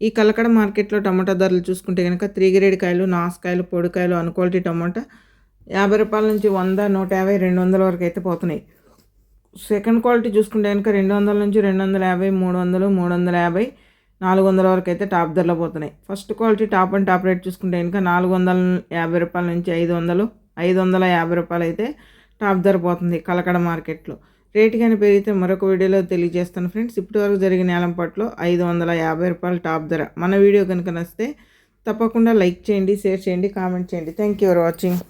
ఈ కలకడ మార్కెట్లో టమాటా ధరలు చూసుకుంటే కనుక త్రీ గ్రేడ్ కాయలు నాసుకాయలు పొడికాయలు అన్ క్వాలిటీ టమాటా యాభై రూపాయల నుంచి వంద నూట యాభై రెండు వందల వరకు అయితే పోతున్నాయి. సెకండ్ క్వాలిటీ చూసుకుంటే కనుక రెండు వందల నుంచి రెండు వందల యాభై మూడు వందలు మూడు వందల యాభై నాలుగు వందల వరకు అయితే టాప్ ధరలో పోతున్నాయి. First quality top and top rate చూసుకుంటే కనుక నాలుగు వందల యాభై రూపాయల నుంచి ఐదు వందలు ఐదు వందల యాభై రూపాయలు అయితే టాప్ ధర పోతుంది కలకడ మార్కెట్లో. రేటు కానీ పెరిగితే మరొక వీడియోలో తెలియజేస్తాను ఫ్రెండ్స్. ఇప్పటివరకు జరిగిన ఏలంపాట్లో ఐదు వందల యాభై రూపాయలు టాప్ ధర. మన వీడియో కనుక నచ్చితే తప్పకుండా లైక్ చేయండి షేర్ చేయండి కామెంట్ చేయండి. Thank you for watching